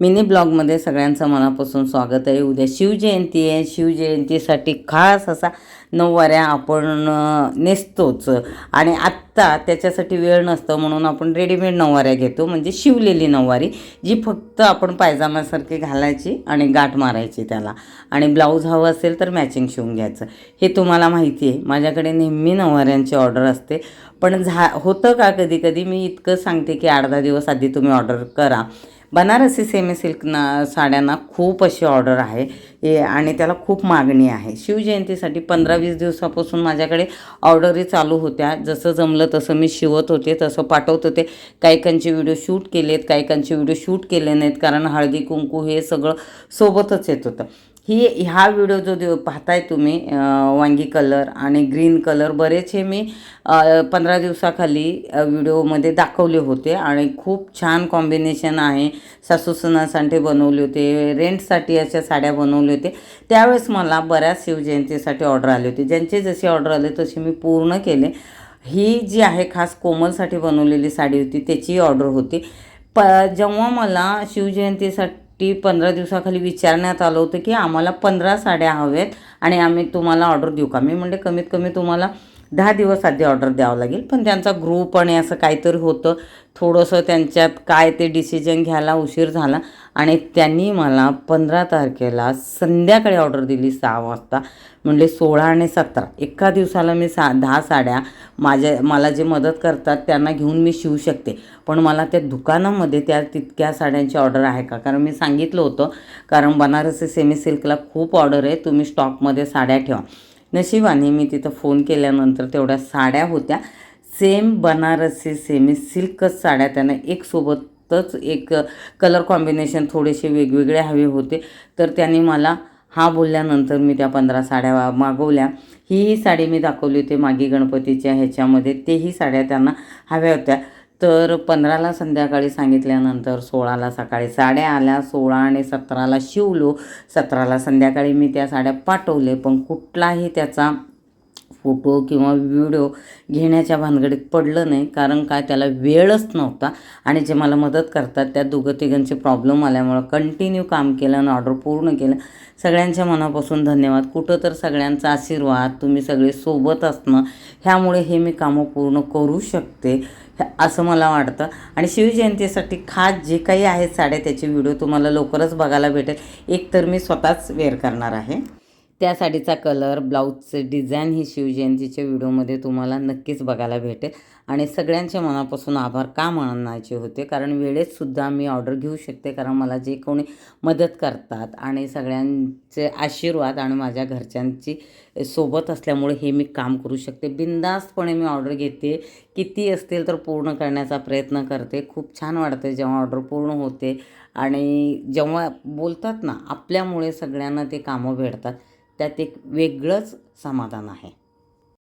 Mini ब्लॉगमध्ये सगळ्यांचं मनापासून स्वागत आहे. उद्या शिवजयंती आहे. शिवजयंतीसाठी खास असा नऊवाऱ्या आपण नेसतोच. आणि आत्ता त्याच्यासाठी वेळ नसतं म्हणून आपण रेडीमेड नऊवाऱ्या घेतो. म्हणजे शिवलेली नऊवारी जी फक्त आपण पायजामासारखी घालायची आणि गाठ मारायची त्याला. आणि ब्लाऊज हवं असेल तर मॅचिंग शिवून घ्यायचं. हे तुम्हाला माहिती आहे. माझ्याकडे नेहमी नऊवाऱ्यांची ऑर्डर असते. पण झा होतं का कधी कधी मी इतकं सांगते की आठ दहा दिवस आधी तुम्ही ऑर्डर करा. बनारसी सेमी सिल्क ना साड्यांना खूप अशी ऑर्डर आहे. हे आणि त्याला खूप मागणी आहे. शिवजयंतीसाठी पंधरा वीस दिवसापासून माझ्याकडे ऑर्डरी चालू होत्या. जसं जमलं तसं मी शिवत होते तसं पाठवत होते. काहीकांचे व्हिडिओ शूट केलेत काहीकांचे व्हिडिओ शूट केले नाहीत. कारण हळदी कुंकू हे सगळं सोबतच येत होतं. ही हा व्हिडिओ जो देऊ पाहताय तुम्ही वांगी कलर आणि ग्रीन कलर बरेचसे मी पंधरा दिवसाखाली व्हिडिओमध्ये दाखवले होते आणि खूप छान कॉम्बिनेशन आहे. सासू सुनासाठी बनवले होते रेंटसाठी अशा साड्या बनवले होते. त्यावेळेस मला बऱ्याच शिवजयंतीसाठी ऑर्डर आले होते. ज्यांचे जसे ऑर्डर आले तसे मी पूर्ण केले. ही जी आहे खास कोमलसाठी बनवलेली साडी होती त्याची ऑर्डर होती. प जेव्हा मला शिवजयंतीसाठी ती पंधरा दिवसाखाली विचारण्यात आलं होतं की आम्हाला पंधरा साड्या हव्यात आणि आम्ही तुम्हाला ऑर्डर देऊ का? मी म्हणजे कमीत कमी तुम्हाला दहा दिवस आधी ऑर्डर द्यावं लागेल. पण त्यांचा ग्रुप आणि असं काहीतरी होतं. थोडंसं त्यांच्यात काय ते डिसिजन घ्यायला उशीर झाला. आणि त्यांनी मला पंधरा तारखेला संध्याकाळी ऑर्डर दिली सहा वाजता. म्हणजे सोळा आणि सतरा. एका दिवसाला मी सा दहा साड्या माझ्या मला जे मदत करतात त्यांना घेऊन मी शिवू शकते. पण मला त्या दुकानामध्ये त्या तितक्या साड्यांची ऑर्डर आहे का? कारण मी सांगितलं होतं. कारण बनारसी सेमी सिल्कला खूप ऑर्डर आहे. तुम्ही स्टॉकमध्ये साड्या ठेवा. नशिबाने मी तिथं फोन केल्यानंतर तेवढ्या साड्या होत्या. सेम बनारसी सेमी सिल्कच साड्या. त्यांना एकसोबतच एक कलर कॉम्बिनेशन थोडेसे वेगवेगळे हवे होते. तर त्यांनी मला हा बोलल्यानंतर मी त्या पंधरा साड्या वा- मागवल्या. ही साडी मी दाखवली होती मागे गणपतीच्या ह्याच्यामध्ये. तेही साड्या त्यांना हव्या होत्या. तर पंधराला संध्याकाळी सांगितल्यानंतर सोळाला सकाळी साड्या आल्या सोळा आणि सतराला शिवलो. सतराला संध्याकाळी मी त्या साड्या पाठवले पण कुठलाही त्याचा फोटो किंवा व्हिडिओ घेण्याच्या भानगडीत पडलं नाही कारण काय त्याला वेळच नव्हता. आणि जे मला मदत करतात त्या दोघं तिघांचे प्रॉब्लेम आल्यामुळं कंटिन्यू काम केलं आणि ऑर्डर पूर्ण केलं. सगळ्यांच्या मनापासून धन्यवाद. कुठं तर सगळ्यांचा आशीर्वाद तुम्ही सगळे सोबत असणं ह्यामुळे हे मी कामं पूर्ण करू शकते. असं मला वाटतं. आणि शिवजयंतीसाठी खास जे काही आहेत साड्या त्याचे व्हिडिओ तुम्हाला लवकरच बघायला भेटेल. एक तर मी स्वतःच वेअर करणार आहे. त्या साडीचा कलर ब्लाऊजचे डिझाईन ही शिवजयंतीच्या व्हिडिओमध्ये तुम्हाला नक्कीच बघायला भेटेल. आणि सगळ्यांच्या मनापासून आभार का मानायचे होते? कारण वेळेतसुद्धा मी ऑर्डर घेऊ शकते कारण मला जे कोणी मदत करतात आणि सगळ्यांचे आशीर्वाद आणि माझ्या घरच्यांची सोबत असल्यामुळे हे मी काम करू शकते. बिनधास्तपणे मी ऑर्डर घेते. किती असतील तर पूर्ण करण्याचा प्रयत्न करते. खूप छान वाटते जेव्हा ऑर्डर पूर्ण होते आणि जेव्हा बोलतात ना आपल्यामुळे सगळ्यांना ते कामं भेटतात. त्यात एक वेगळंच समाधान आहे.